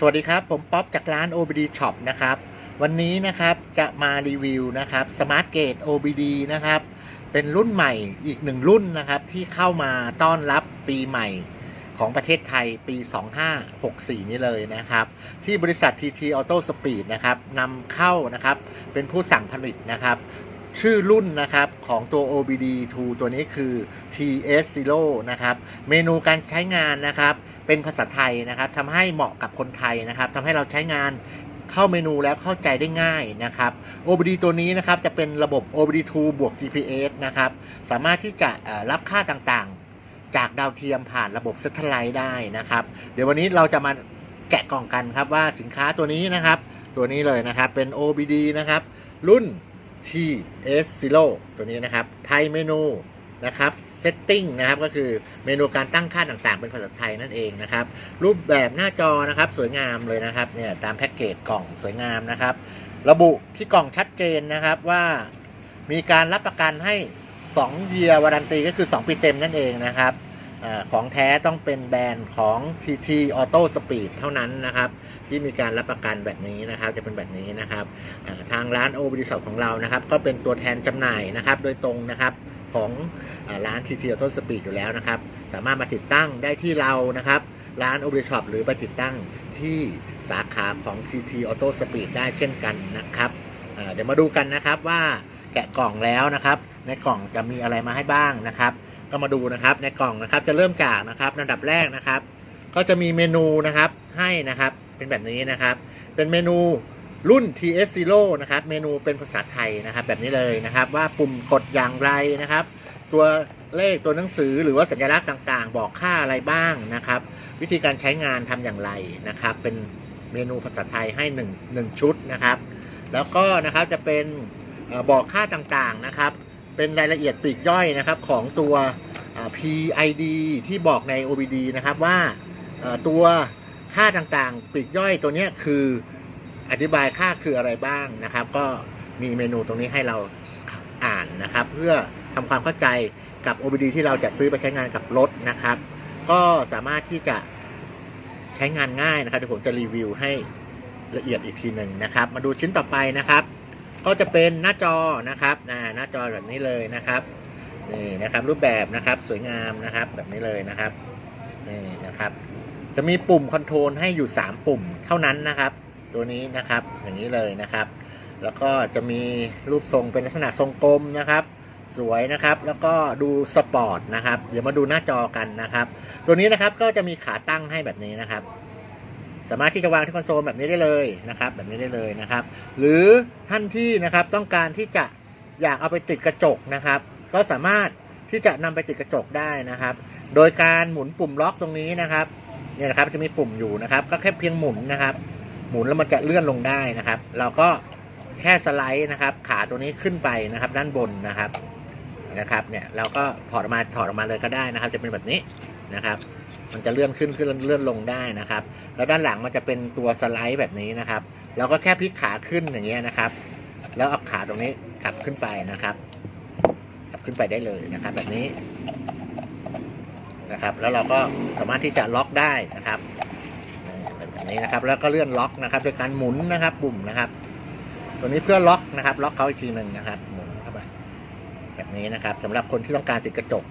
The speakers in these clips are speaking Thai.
สวัสดีครับ ผมป๊อปจากร้าน OBD Shop นะครับ วันนี้นะครับจะมารีวิวนะครับ Smart Gate OBD นะครับ เป็นรุ่นใหม่อีกหนึ่งรุ่นนะครับ ที่เข้ามาต้อนรับปีใหม่ของประเทศไทยปี 2564 นี้เลยนะครับ ที่บริษัท TT Auto Speed นะครับนำเข้านะครับ เป็นผู้สั่งผลิตนะครับ ชื่อรุ่นนะครับของตัว OBD2 ตัวนี้คือ TS0 นะครับ เมนูการใช้งานนะครับ เป็นภาษาไทยนะครับทำให้เหมาะกับคนไทยนะครับทำให้เราใช้งานเข้าเมนูแล้วเข้าใจได้ง่ายนะครับ OBD ตัวนี้นะครับจะเป็นระบบ OBD2 บวก GPS นะครับสามารถที่จะรับค่าต่างๆ จากดาวเทียมผ่านระบบ s a t e l l i t e ได้นะครับ เดี๋ยววันนี้เราจะมาแกะกล่องกันครับว่าสินค้าตัวนี้นะครับ ตัวนี้เลยนะครับเป็น OBD นะครับรุ่น TS0 ตัวนี้นะครับไทยเมนู นะครับ setting นะครับก็คือเมนูการตั้งค่าต่างๆ เป็นภาษาไทยนั่นเองนะครับ รูปแบบหน้าจอนะครับสวยงามเลยนะครับเนี่ยตามแพ็กเกจกล่องสวยงามนะครับ ระบุที่กล่องชัดเจนนะครับว่ามีการรับประกันให้2 year warranty ก็คือ 2 ปีเต็มนั่นเองนะครับอของแท้ต้องเป็นแบรนด์ของ TT Auto Speed เท่านั้นนะครับที่มีการรับประกันแบบนี้นะครับจะเป็นแบบนี้นะครับทางร้าน o b d Shop ของเรานะครับ ก็เป็นตัวแทนจำหน่ายนะครับ โดยตรงนะครับ ของร้าน TT Auto Speed อยู่แล้วนะครับ สามารถมาติดตั้งได้ที่เรานะครับ ร้าน o b d Shop หรือไปติดตั้งที่สาขาของ TT Auto Speed ได้เช่นกันนะครับเดี๋ยวมาดูกันนะครับว่าแกะกล่องแล้วนะครับ ในกล่องจะมีอะไรมาให้บ้างนะครับ ก็มาดูนะครับในกล่องนะครับจะเริ่มจากนะครับระดับแรกนะครับ ก็จะมีเมนูนะครับให้นะครับเป็นแบบนี้นะครับ เป็นเมนู รุ่น TS0 นะครับ เมนูเป็นภาษาไทยนะครับ แบบนี้เลยนะครับ ว่าปุ่มกดอย่างไรนะครับ ตัวเลขตัวหนังสือหรือว่าสัญลักษณ์ต่างๆ บอกค่าอะไรบ้างนะครับ วิธีการใช้งานทำอย่างไรนะครับ เป็นเมนูภาษาไทยให้1 1ชุดนะครับ แล้วก็นะครับจะเป็นบอกค่าต่างๆนะครับ เป็นรายละเอียดปลีกย่อยนะครับของตัว PID ที่บอกใน OBD นะครับว่าตัวค่าต่างๆปลีกย่อยตัวนี้คือ อธิบายค่าคืออะไรบ้างนะครับ ก็มีเมนูตรงนี้ให้เราอ่านนะครับ เพื่อทำความเข้าใจกับ OBD ที่เราจะซื้อไปใช้งานกับรถนะครับ ก็สามารถที่จะใช้งานง่ายนะครับเดี๋ยวผมจะรีวิวให้ละเอียดอีกทีหนึ่งนะครับ มาดูชิ้นต่อไปนะครับ ก็จะเป็นหน้าจอนะครับอ่หน้าจอแบบนี้เลยนะครับนี่นะครับรูปแบบนะครับสวยงามนะครับแบบนี้เลยนะครับนี่นะครับ จะมีปุ่มคอนโทรลให้อยู่ 3 ปุ่มเท่านั้นนะครับ ตัวนี้นะครับ อย่างนี้เลยนะครับ แล้วก็จะมีรูปทรงเป็นลักษณะทรงกลมนะครับ สวยนะครับ แล้วก็ดูสปอร์ตนะครับ เดี๋ยวมาดูหน้าจอกันนะครับ ตัวนี้นะครับก็จะมีขาตั้งให้แบบนี้นะครับ สามารถที่จะวางที่คอนโซลแบบนี้ได้เลยนะครับ แบบนี้ได้เลยนะครับ หรือท่านที่นะครับต้องการที่จะอยากเอาไปติดกระจกนะครับ ก็สามารถที่จะนำไปติดกระจกได้นะครับ โดยการหมุนปุ่มล็อกตรงนี้นะครับเนี่ยนะครับจะมีปุ่มอยู่นะครับ ก็แค่เพียงหมุนนะครับ หมุนแล้วมันจะเลื่อนลงได้นะครับ เราก็แค่สไลด์นะครับ ขาตัวนี้ขึ้นไปนะครับ ด้านบนนะครับนะครับเนี่ยเราก็ถอดออกมาถอดออกมาเลยก็ได้นะครับ จะเป็นแบบนี้นะครับ มันจะเลื่อนขึ้นขึ้นเลื่อนลงได้นะครับ แล้วด้านหลังมันจะเป็นตัวสไลด์แบบนี้นะครับเราก็แค่พลิกขาขึ้นอย่างเงี้ยนะครับ แล้วเอาขาตรงนี้ขับขึ้นไปนะครับขับขึ้นไปได้เลยนะครับ แบบนี้นะครับ แล้วเราก็สามารถที่จะล็อกได้นะครับแบบ นี้นะครับ แล้วก็เลื่อนล็อกนะครับโดยการหมุนนะครับ ปุ่มนะครับ ตัวนี้เพื่อล็อกนะครับ ล็อกเขาอีกทีหนึ่งนะครับหมุนเข้าไปแบบนี้นะครับสำหรับคนที่ต้องการติดกระจก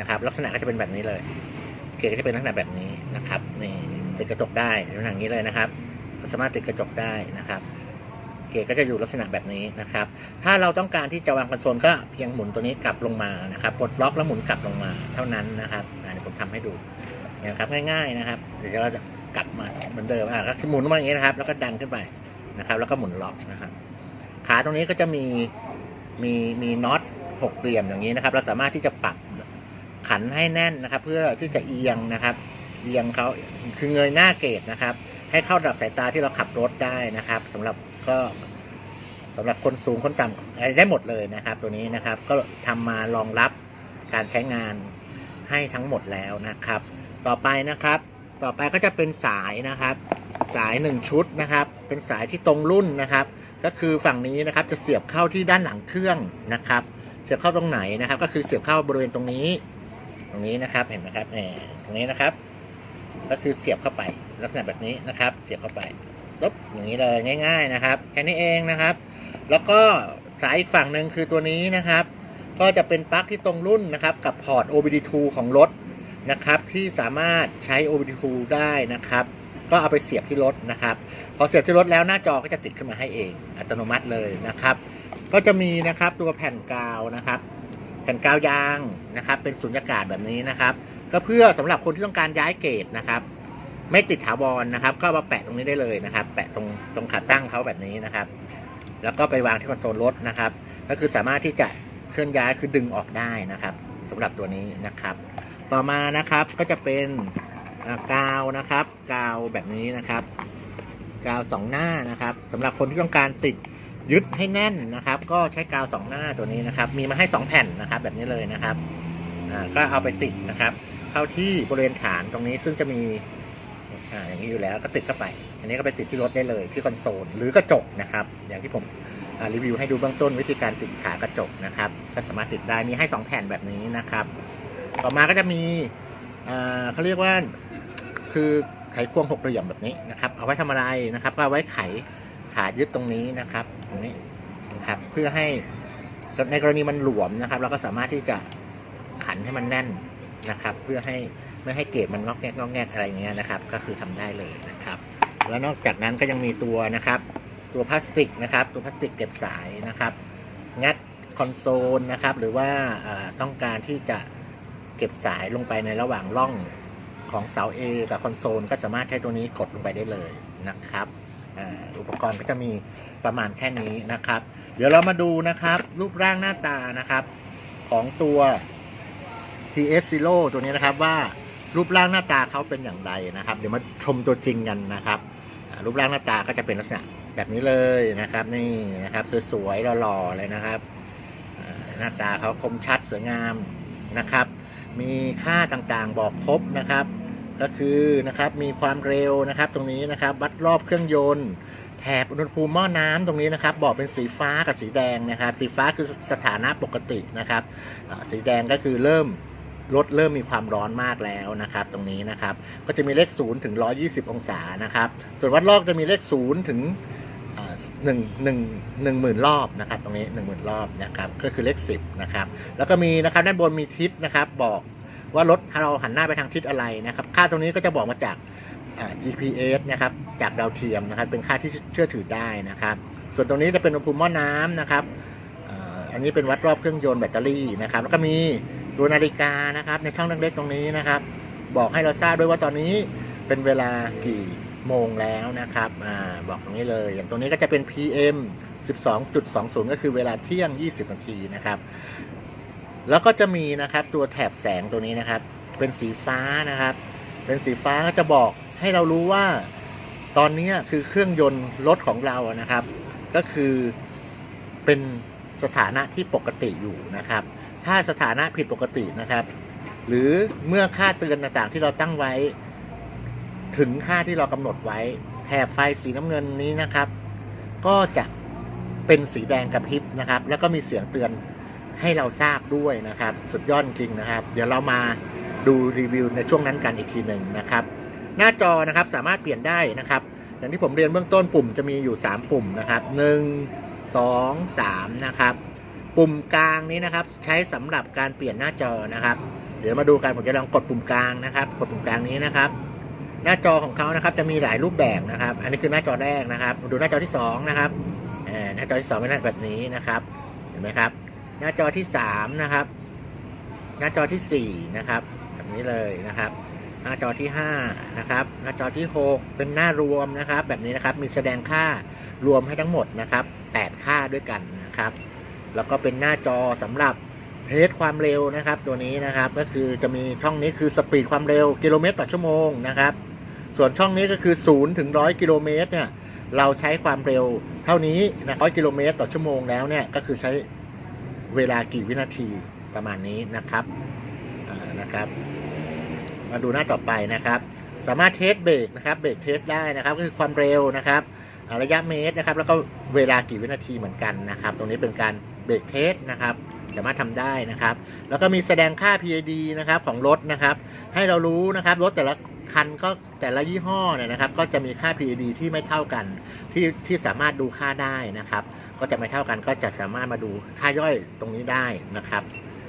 นะครับ ลักษณะก็จะเป็นแบบนี้เลยเกจก็จะเป็นลักษณะแบบนี้นะครับนี่ติดกระจกได้ลักษณะนี้เลยนะครับสามารถติดกระจกได้นะครับ เกจก็จะอยู่ลักษณะแบบนี้นะครับ ถ้าเราต้องการที่จะวางคอนโซลก็เพียงหมุนตัวนี้กลับลงมานะครับปลดล็อกแล้วหมุนกลับลงมาเท่านั้นนะครับเดี๋ยวผมทำให้ดูนะครับง่าย ๆนะครับ เดี๋ยวเราจะ กลับมาเหมือนเดิมอะก็หมุนมาอย่างนี้นะครับ แล้วก็ดันขึ้นไปนะครับ แล้วก็หมุนล็อกนะครับขาตรงนี้ก็จะมีมีมีน็อตหกเหลี่ยมอย่างนี้นะครับ เราสามารถที่จะปรับขันให้แน่นนะครับ เพื่อที่จะเอียงนะครับ เอียงเขาคือเงยหน้าเกตนะครับ ให้เข้าระดับสายตาที่เราขับรถได้นะครับสำหรับก็สำหรับคนสูงคนต่ำได้หมดเลยนะครับ ตัวนี้นะครับ ก็ทำมารองรับการใช้งานให้ทั้งหมดแล้วนะครับ ต่อไปนะครับ ต่อไปก็จะเป็นสายนะครับ สายหนึ่งชุดนะครับ เป็นสายที่ตรงรุ่นนะครับ ก็คือฝั่งนี้นะครับจะเสียบเข้าที่ด้านหลังเครื่องนะครับ เสียบเข้าตรงไหนนะครับ ก็คือเสียบเข้าบริเวณตรงนี้ ตรงนี้นะครับเห็นไหมครับแหมตรงนี้นะครับ ก็คือเสียบเข้าไปลักษณะแบบนี้นะครับ เสียบเข้าไปปุ๊บอย่างนี้เลยง่าย ๆนะครับแค่นี้เองนะครับ แล้วก็สายอีกฝั่งหนึ่งคือตัวนี้นะครับ ก็จะเป็นปลั๊กที่ตรงรุ่นนะครับ กับพอร์ต OBD2 ของรถ นะครับที่สามารถใช้ OBD2 ได้นะครับ ก็เอาไปเสียบที่รถนะครับ พอเสียบที่รถแล้วหน้าจอก็จะติดขึ้นมาให้เองอัตโนมัติเลยนะครับ ก็จะมีนะครับตัวแผ่นกาวนะครับ แผ่นกาวยางนะครับ เป็นสุญญากาศแบบนี้นะครับ ก็เพื่อสำหรับคนที่ต้องการย้ายเกตนะครับ ไม่ติดถาวรนะครับ ก็มาแปะตรงนี้ได้เลยนะครับ แปะตรงตรงขาตั้งเขาแบบนี้นะครับ แล้วก็ไปวางที่คอนโซลรถนะครับ ก็คือสามารถที่จะเคลื่อนย้ายคือดึงออกได้นะครับสำหรับตัวนี้นะครับ ต่อมานะครับก็จะเป็นกาวนะครับ กาวแบบนี้นะครับ กาวสองหน้านะครับสำหรับคนที่ต้องการติดยึดให้แน่นนะครับ ก็ใช้กาวสองหน้าตัวนี้นะครับ มีมาให้สองแผ่นนะครับ แบบนี้เลยนะครับก็เอาไปติดนะครับ เข้าที่บริเวณฐานตรงนี้ซึ่งจะมีออย่างนี้อยู่แล้วก็ติดเข้าไป อันนี้ก็ไปติดที่รถได้เลยที่คอนโซลหรือกระจกนะครับ อย่างที่ผมรีวิวให้ดูเบื้องต้นวิธีการติดขากระจกนะครับ ก็สามารถติดได้มีให้สองแผ่นแบบนี้นะครับ ต่อมาก็จะมีเขาเรียกว่าคือไขควงหกเหลี่ยมแบบนี้นะครับ เอาไว้ทำอะไรนะครับ ก็เอาไว้ไขขายึดตรงนี้นะครับ ตรงนี้นะครับ เพื่อให้ในกรณีมันหลวมนะครับ เราก็สามารถที่จะขันให้มันแน่นนะครับ เพื่อให้ไม่ให้เกล็ดมันงอกแงกงอกแงกอะไรเงี้ยนะครับ ก็คือทำได้เลยนะครับ แล้วนอกจากนั้นก็ยังมีตัวนะครับ ตัวพลาสติกนะครับ ตัวพลาสติกเก็บสายนะครับ งัดคอนโซลนะครับ หรือว่าต้องการที่จะ เก็บสายลงไปในระหว่างร่องของเสา A กับคอนโซลก็สามารถใช้ตัวนี้กดลงไปได้เลยนะครับอ,อุปกรณ์ก็จะมีประมาณแค่นี้นะครับ เดี๋ยวเรามาดูนะครับ รูปร่างหน้าตานะครับ ของตัว TS Zero ตัวนี้นะครับว่ารูปร่างหน้าตาเขาเป็นอย่างไรนะครับ เดี๋ยวมาชมตัวจริงกันนะครับ รูปร่างหน้าตาก็จะเป็นลักษณะแบบนี้เลยนะครับ นี่นะครับสวยๆหล่อๆเลยนะครับหน้าตาเขาคมชัดสวยงามนะครับ มีค่าต่างๆบอกครบนะครับ ก็คือนะครับมีความเร็วนะครับ ตรงนี้นะครับวัดรอบเครื่องยนต์ แถบอุณหภูมิหม้อน้ำตรงนี้นะครับ บอกเป็นสีฟ้ากับสีแดงนะครับ สีฟ้าคือสถานะปกตินะครับ สีแดงก็คือเริ่มรถเริ่มมีความร้อนมากแล้วนะครับ ตรงนี้นะครับ ก็จะมีเลข0ถึง120 องศานะครับ ส่วนวัดรอบจะมีเลข0ถึง หนึ่งหนึ่งหนึ่งหมื่นรอบนะครับ ตรงนี้หนึ่งหมื่นรอบนะครับ ก็คือเลข10นะครับ แล้วก็มีนะครับด้านบนมีทิศนะครับ บอกว่ารถเราหันหน้าไปทางทิศอะไรนะครับ ค่าตรงนี้ก็จะบอกมาจาก GPS นะครับ จากดาวเทียมนะครับ เป็นค่าที่เชื่อถือได้นะครับ ส่วนตรงนี้จะเป็นอุณหภูมิหม้อน้ำนะครับอันนี้เป็นวัดรอบเครื่องยนต์แบตเตอรี่นะครับ แล้วก็มีตัวนาฬิกานะครับ ในช่องเล็กๆตรงนี้นะครับ บอกให้เราทราบด้วยว่าตอนนี้เป็นเวลากี่ โมงแล้วนะครับอบอกตรงนี้เลย อย่างตรงนี้ก็จะเป็น PM 12.20 ก็คือเวลาเที่ยง 20 นาทีนะครับ แล้วก็จะมีนะครับตัวแถบแสงตัวนี้นะครับ เป็นสีฟ้านะครับ เป็นสีฟ้าก็จะบอกให้เรารู้ว่าตอนนี้คือเครื่องยนต์รถของเรานะครับ ก็คือเป็นสถานะที่ปกติอยู่นะครับ ถ้าสถานะผิดปกตินะครับ หรือเมื่อค่าเตือนต่างๆที่เราตั้งไว้ ถึงค่าที่เรากำหนดไว้ แถบไฟสีน้ำเงินนี้นะครับ ก็จะเป็นสีแดงกระพริบนะครับ แล้วก็มีเสียงเตือนให้เราทราบด้วยนะครับ สุดยอดจริงนะครับ เดี๋ยวเรามาดูรีวิวในช่วงนั้นกันอีกทีหนึ่งนะครับ หน้าจอนะครับสามารถเปลี่ยนได้นะครับ อย่างที่ผมเรียนเบื้องต้นปุ่มจะมีอยู่ 3 ปุ่มนะครับ 1 2 3 นะครับ ปุ่มกลางนี้นะครับใช้สำหรับการเปลี่ยนหน้าจอนะครับ เดี๋ยวมาดูกันผมจะลองกดปุ่มกลางนะครับ กดปุ่มกลางนี้นะครับ หน้าจอของเขานะครับจะมีหลายรูปแบบนะครับ อันนี้คือหน้าจอแรกนะครับ ดูหน้าจอที่สองนะครับอ่าหน้าจอที่สองเป็นหน้าแบบนี้นะครับ เห็นไหมครับ หน้าจอที่สามนะครับ หน้าจอที่สี่นะครับ แบบนี้เลยนะครับ หน้าจอที่ห้านะครับ หน้าจอที่หกเป็นหน้ารวมนะครับ แบบนี้นะครับ มีแสดงค่ารวมให้ทั้งหมดนะครับแปดค่าด้วยกันนะครับ แล้วก็เป็นหน้าจอสำหรับเทสความเร็วนะครับ ตัวนี้นะครับ ก็คือจะมีช่องนี้คือสปีดความเร็วกิโลเมตรต่อชั่วโมงนะครับ ส่วนช่องนี้ก็คือ0ถึง100กิโลเมตรเนี่ยเราใช้ความเร็วเท่านี้นะ100กิโลเมตรต่อชั่วโมงแล้วเนี่ยก็คือใช้เวลากี่วินาทีประมาณนี้นะครับนะครับ มาดูหน้าต่อไปนะครับ สามารถเทสเบรกนะครับเบรกเทสได้นะครับก็คือความเร็วนะครับระยะเมตรนะครับแล้วก็เวลากี่วินาทีเหมือนกันนะครับ ตรงนี้เป็นการเบรกเทสนะครับสามารถทำได้นะครับ แล้วก็มีแสดงค่า PID นะครับของรถนะครับ ให้เรารู้นะครับรถแต่ละ คันก็แต่ละยี่ห้อเนี่ยนะครับ ก็จะมีค่า PAD ที่ไม่เท่ากัน ที่ที่สามารถดูค่าได้นะครับ ก็จะไม่เท่ากันก็จะสามารถมาดูค่าย่อยตรงนี้ได้นะครับ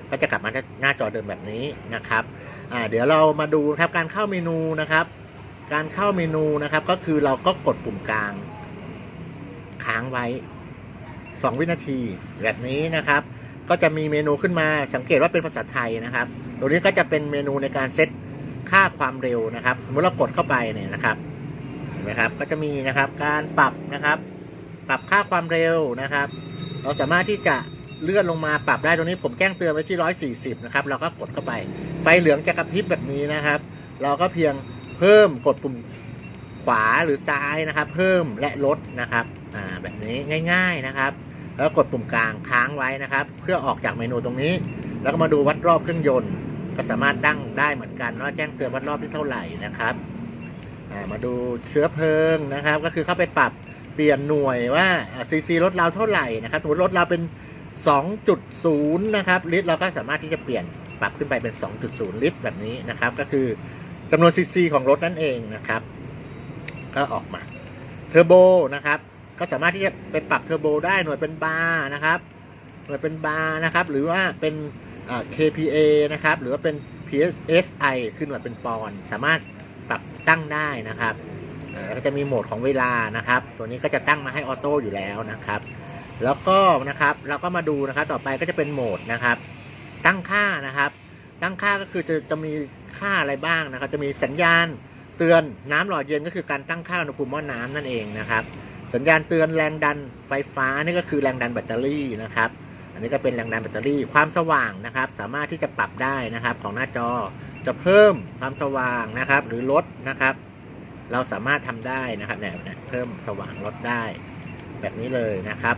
ก็จะกลับมาหน้าจอเดิมแบบนี้นะครับเดี๋ยวเรามาดูครับการเข้าเมนูนะครับ การเข้าเมนูนะครับ ก็คือเราก็กดปุ่มกลาง ค้างไว้ 2 วินาทีแบบนี้นะครับ ก็จะมีเมนูขึ้นมาสังเกตว่าเป็นภาษาไทยนะครับตรงนี้ก็จะเป็นเมนูในการเซต ค่าความเร็วนะครับเมื่อเรากดเข้าไปเนี่ยนะครับเห็นไหมครับก็จะมีนะครับการปรับนะครับ ปรับค่าความเร็วนะครับ เราสามารถที่จะเลื่อนลงมาปรับได้ตรงนี้ผมแจ้งเตือนไว้ที่ 140 นะครับ เราก็กดเข้าไป ไฟเหลืองจะกระพริบแบบนี้นะครับ เราก็เพียงเพิ่มกดปุ่มขวาหรือซ้ายนะครับ เพิ่มและลดนะครับอ่าแบบนี้ง่าย ๆนะครับ แล้วกดปุ่มกลางค้างไว้นะครับ เพื่อออกจากเมนูตรงนี้ แล้วก็มาดูวัดรอบเครื่องยนต์ ก็สามารถตั้งได้เหมือนกันว่าแจ้งเตือนวัดรอบที่เท่าไหร่นะครับมาดูเชื้อเพลิงนะครับ ก็คือเข้าไปปรับเปลี่ยนหน่วยว่าซีซีรถเราเท่าไหร่นะครับสมมติรถเราเป็น 2.0 นะครับ ลิตรเราก็สามารถที่จะเปลี่ยนปรับขึ้นไปเป็น 2.0 ลิตรแบบนี้นะครับ ก็คือจำนวนซีซีของรถนั่นเองนะครับ ก็ออกมาเทอร์โบนะครับ ก็สามารถที่จะไปปรับเทอร์โบได้หน่วยเป็นบาร์นะครับหน่วยเป็นบาร์นะครับ หรือว่าเป็น KPA นะครับ หรือว่าเป็น PSI ขึ้นหน่วยเป็นปอนด์สามารถปรับตั้งได้นะครับก็จะมีโหมดของเวลานะครับ ตัวนี้ก็จะตั้งมาให้ออโต้อยู่แล้วนะครับ แล้วก็นะครับเราก็มาดูนะครับต่อไปก็จะเป็นโหมดนะครับ ตั้งค่านะครับ ตั้งค่าก็คือจะจะมีค่าอะไรบ้างนะครับ จะมีสัญญาณเตือนน้ำหล่อเย็นก็คือการตั้งค่าอุณหภูมิหม้อน้ำนั่นเองนะครับ สัญญาณเตือนแรงดันไฟฟ้านี่ก็คือแรงดันแบตเตอรี่นะครับ อันนี้ก็เป็นแรงดันแบตเตอรี่ความสว่างนะครับ สามารถที่จะปรับได้นะครับ ของหน้าจอจะเพิ่มความสว่างนะครับ หรือลดนะครับ เราสามารถทำได้นะครับเนี่ยเพิ่มสว่างลดได้ แบบนี้เลยนะครับ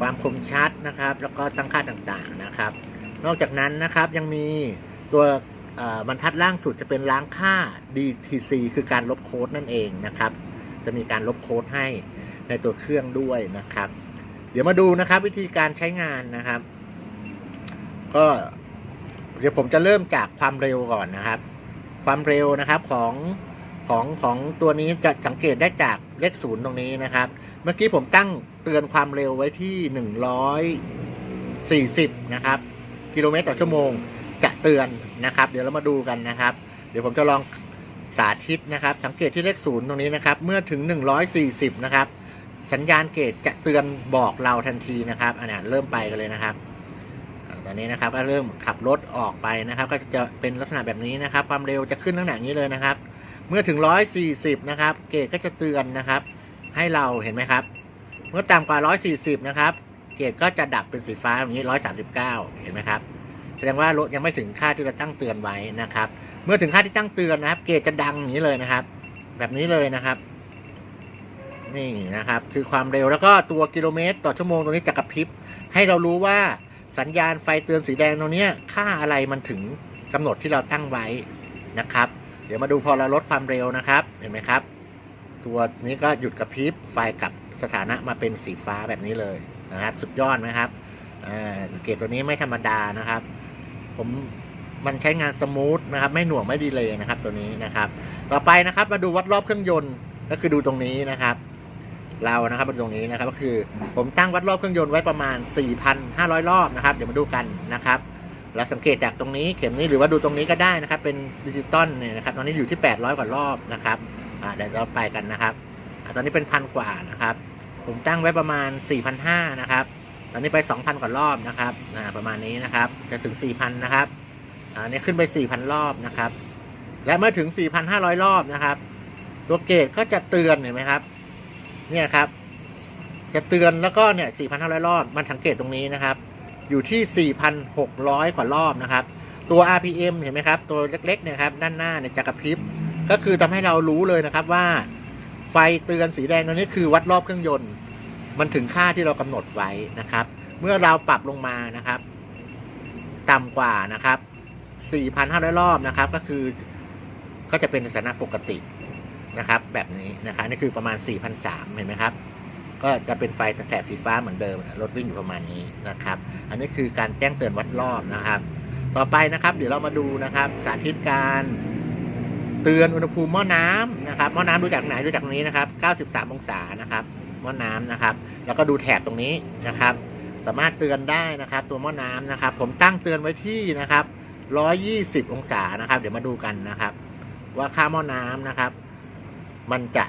ความคมชัดนะครับ แล้วก็ตั้งค่าต่างๆนะครับ นอกจากนั้นนะครับยังมีตัวบรรทัดล่างสุดจะเป็นล้างค่า DTC คือการลบโค้ดนั่นเองนะครับ จะมีการลบโค้ดให้ในตัวเครื่องด้วยนะครับ ดี๋ยวมาดูนะครับ วิธีการใช้งานนะครับ ก็เดี๋ยวผมจะเริ่มจากความเร็วก่อนนะครับ ความเร็วนะครับของของของตัวนี้จะสังเกตได้จากเลขศูนย์ตรงนี้นะครับ เมื่อกี้ผมตั้งเตือนความเร็วไว้ที่หนึ่งร้อยสี่สิบนะครับ กิโลเมตรต่อชั่วโมงจะเตือนนะครับ เดี๋ยวเรามาดูกันนะครับ เดี๋ยวผมจะลองสาธิตนะครับ สังเกตที่เลขศูนย์ตรงนี้นะครับ เมื่อถึง 140 นะครับ สัญญาณเกตจะเตือนบอกเราทันทีนะครับอันนี้เริ่มไปกันเลยนะครับตอนนี้นะครับก็เริ่มขับรถออกไปนะครับ ก็จะเป็นลักษณะแบบนี้นะครับ ความเร็วจะขึ้นลักษณะนี้เลยนะครับ เมื่อถึง 140 นะครับ เกตก็จะเตือนนะครับ ให้เราเห็นไหมครับ เมื่อต่ำกว่า 140 นะครับ เกตก็จะดับเป็นสีฟ้าอย่างนี้ 139 เห็นไหมครับ แสดงว่ารถยังไม่ถึงค่าที่เราตั้งเตือนไว้นะครับ เมื่อถึงค่าที่ตั้งเตือนนะครับ เกตจะดังอย่างนี้เลยนะครับ แบบนี้เลยนะครับ นี่นะครับ คือความเร็วแล้วก็ตัวกิโลเมตร ต่อชั่วโมงตรงนี้จะกระพริบ ให้เรารู้ว่าสัญญาณไฟเตือนสีแดงตรงนี้ค่าอะไรมันถึงกำหนดที่เราตั้งไว้นะครับ เดี๋ยวมาดูพอเราลดความเร็วนะครับ เห็นไหมครับ ตัวนี้ก็หยุดกระพริบไฟกลับสถานะมาเป็นสีฟ้าแบบนี้เลยนะครับ สุดยอดไหมครับอ่าเกตตัวนี้ไม่ธรรมดานะครับ ผมมันใช้งานสมูทนะครับ ไม่หน่วงไม่ดีเลยนะครับตัวนี้นะครับ ต่อไปนะครับมาดูวัดรอบเครื่องยนต์ก็คือดูตรงนี้นะครับ เรานะครับตรงนี้นะครับก็คือผมตั้งวัดรอบเครื่องยนต์ไว้ประมาณ 4,500 รอบนะครับ เดี๋ยวมาดูกันนะครับแล้วสังเกตจากตรงนี้เข็มนี้หรือว่าดูตรงนี้ก็ได้นะครับ เป็นดิจิตอลเนี่ยนะครับ ตอนนี้อยู่ที่ 800 กว่ารอบนะครับเดี๋ยวเราไปกันนะครับอตอนนี้เป็นพันกว่านะครับ ผมตั้งไว้ประมาณ 4,500 นะครับ ตอนนี้ไป 2,000 กว่ารอบนะครับประมาณนี้นะครับ จะถึง 4,000 นะครับอ่านี่ขึ้นไป 4,000 รอบนะครับ และเมื่อถึง 4,500 รอบนะครับ ตัวเกตก็จะเตือนเห็นไหมครับ เนี่ยครับ จะเตือนแล้วก็เนี่ย 4,500 รอบ มันสังเกตตรงนี้นะครับ อยู่ที่ 4,600 กว่ารอบนะครับ ตัว RPM เห็นไหมครับ ตัวเล็กๆเนี่ยครับ ด้านหน้าเนี่ยจะกระพริบ ก็คือทำให้เรารู้เลยนะครับว่า ไฟเตือนสีแดงตัวนี้คือวัดรอบเครื่องยนต์ มันถึงค่าที่เรากำหนดไว้นะครับ เมื่อเราปรับลงมานะครับ ต่ำกว่านะครับ4,500 รอบนะครับ ก็คือก็จะเป็นสถานะปกติ นะครับ แบบนี้นะครับนี่คือประมาณ 4,300 เห็นไหมครับ ก็จะเป็นไฟแถบสีฟ้าเหมือนเดิมรถวิ่งอยู่ประมาณนี้นะครับ อันนี้คือการแจ้งเตือนวัดรอบนะครับ ต่อไปนะครับ เดี๋ยวเรามาดูนะครับ สาธิตการเตือนอุณหภูมิหม้อน้ำนะครับหม้อน้ำดูจากไหนดูจากตรงนี้นะครับ 93 องศานะครับหม้อน้ำนะครับ แล้วก็ดูแถบตรงนี้นะครับ สามารถเตือนได้นะครับ ตัวหม้อน้ำนะครับ ผมตั้งเตือนไว้ที่นะครับ 120 องศานะครับ เดี๋ยวมาดูกันนะครับ ว่าค่าหม้อน้ำนะครับ มันจะ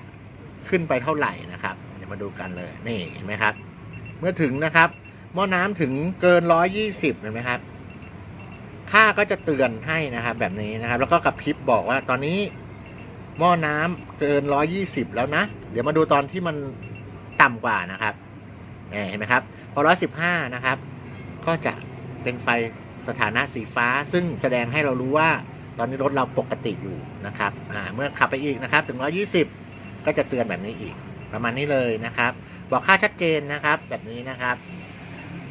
ขึ้นไปเท่าไหร่นะครับ เดี๋ยวมาดูกันเลยนี่เห็นไหมครับ เมื่อถึงนะครับหม้อน้ำถึงเกิน120เห็นไหมครับ ค่าก็จะเตือนให้นะครับ แบบนี้นะครับ แล้วก็กระพริบบอกว่าตอนนี้หม้อน้ำเกิน120แล้วนะ เดี๋ยวมาดูตอนที่มันต่ำกว่านะครับเนี่เห็นไหมครับ พอ115นะครับ ก็จะเป็นไฟสถานะสีฟ้า ซึ่งแสดงให้เรารู้ว่าตอนนี้รถเราปกติอยู่ นะครับเมื่อขับไปอีกนะครับถึง 120 ก็จะเตือนแบบนี้อีก ประมาณนี้เลยนะครับ บอกค่าชัดเจนนะครับแบบนี้นะครับ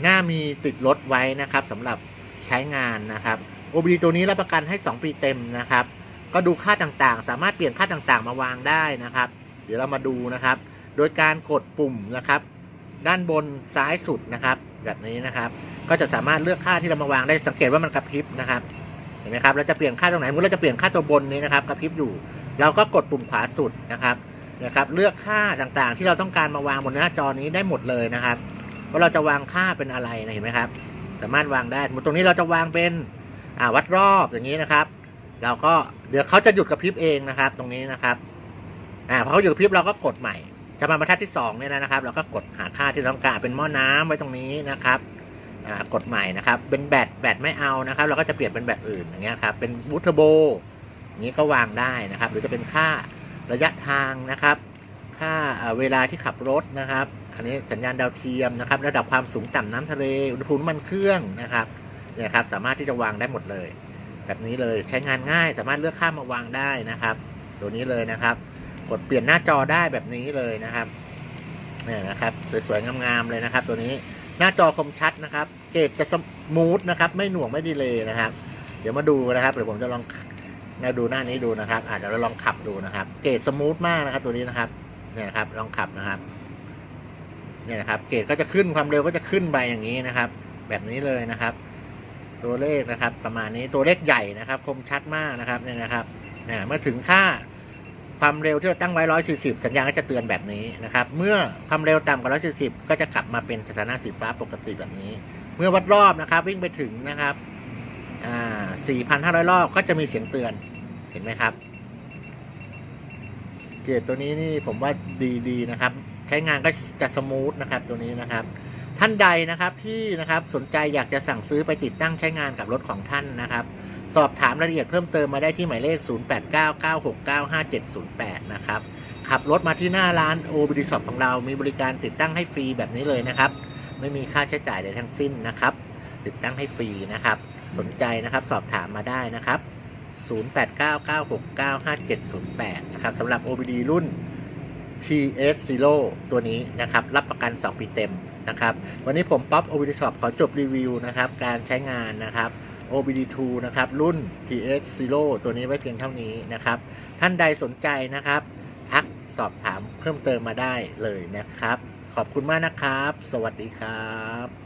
หน้ามีติดรถไว้นะครับสำหรับใช้งานนะครับ OBD ตัวนี้รับประกันให้ 2 ปีเต็มนะครับ ก็ดูค่าต่างๆ สามารถเปลี่ยนค่าต่างๆ มาวางได้นะครับ เดี๋ยวเรามาดูนะครับ โดยการกดปุ่มนะครับ ด้านบนซ้ายสุดนะครับ แบบนี้นะครับ ก็จะสามารถเลือกค่าที่เรามาวางได้สังเกตว่ามันกระพริบนะครับ ห็นไหมครับเราจะเปลี่ยนค่าตรงไหนเมื่อเราจะเปลี่ยนค่าตัวบนนี้นะครับกระพริบอยู่ เราก็กดปุ่มขวาสุดนะครับนะครับเลือกค่าต่างๆ ที่เราต้องการมาวางบนหน้าจอนี้ได้หมดเลยนะครับว่าเราจะวางค่าเป็นอะไรนะเห็นไหมครับ สามารถวางได้ตรงนี้เราจะวางเป็นอ่าวัดรอบอย่างนี้นะครับ เราก็เดี๋ยวเขาจะหยุดกระพริบเองนะครับ ตรงนี้นะครับอ่าพอเขาหยุดกระพริบเราก็กดใหม่ จะมาบรรทัดที่สองเนี่ยนะครับ เราก็กดหาค่าที่ต้องการเป็นหม้อน้ำไว้ตรงนี้นะครับ กดใหม่นะครับเป็นแบตแบตไม่เอานะครับ เราก็จะเปลี่ยนเป็นแบตอื่นอย่างเงี้ยครับเป็นบูทเทอร์โบนี้ก็วางได้นะครับ หรือจะเป็นค่าระยะทางนะครับ ค่าเวลาที่ขับรถนะครับ อันนี้สัญญาณดาวเทียมนะครับ ระดับความสูงต่ำน้ำทะเลอุณหภูมิมันเครื่องนะครับเนี่ยครับสามารถที่จะวางได้หมดเลย แบบนี้เลยใช้งานง่ายสามารถเลือกค่ามาวางได้นะครับ ตัวนี้เลยนะครับ กดเปลี่ยนหน้าจอได้แบบนี้เลยนะครับเนี่ยนะครับ สวยๆงามๆเลยนะครับ ตัวนี้ หน้าจอคมชัดนะครับ เกรดจะสมูทนะครับ ไม่หน่วงไม่ดีเลยนะครับ เดี๋ยวมาดูนะครับเดี๋ยวผมจะลองมาดูหน้านี้ดูนะครับอาจจะเดี๋ยวเราลองขับดูนะครับ เกรดสมูทมากนะครับ ตัวนี้นะครับ เนี่ยนะครับ ลองขับนะครับ เนี่ยนะครับ เกรดก็จะขึ้นความเร็วก็จะขึ้นไปอย่างนี้นะครับ แบบนี้เลยนะครับ ตัวเลขนะครับ ประมาณนี้ตัวเลขใหญ่นะครับ คมชัดมากนะครับ เนี่ยนะครับเนี่ยเมื่อถึงค่า ความเร็วที่เราตั้งไว้ 140 สัญญาณก็จะเตือนแบบนี้นะครับ เมื่อความเร็วต่ำกว่า 140 ก็จะกลับมาเป็นสถานะสีฟ้าปกติแบบนี้ เมื่อวัดรอบนะครับ วิ่งไปถึงนะครับอ่า4,500 รอบก็จะมีเสียงเตือน เห็นไหมครับ เกียรดตัวนี้นี่ผมว่าดีๆนะครับ ใช้งานก็จะสมูทนะครับตัวนี้นะครับ ท่านใดนะครับที่นะครับสนใจอยากจะสั่งซื้อไปติดตั้งใช้งานกับรถของท่านนะครับ สอบถามรายละเอียดเพิ่มเติมมาได้ที่หมายเลข 0899695708 นะครับ ขับรถมาที่หน้าร้าน o b d Shop ของเรา มีบริการติดตั้งให้ฟรีแบบนี้เลยนะครับ ไม่มีค่าใช้จ่ายใดทั้งสิ้นนะครับ ติดตั้งให้ฟรีนะครับ สนใจนะครับสอบถามมาได้นะครับ 0899695708 นะครับสำหรับ OBD รุ่น TS Zero ตัวนี้นะครับ รับประกัน 2 ปีเต็มนะครับ วันนี้ผมป๊อป OBD Shop ขอจบรีวิวนะครับ การใช้งานนะครับ OBD2 นะครับรุ่น TS Zero ตัวนี้ไว้เพียงเท่านี้นะครับ ท่านใดสนใจนะครับ ทักสอบถามเพิ่มเติมมาได้เลยนะครับ ขอบคุณมากนะครับ สวัสดีครับ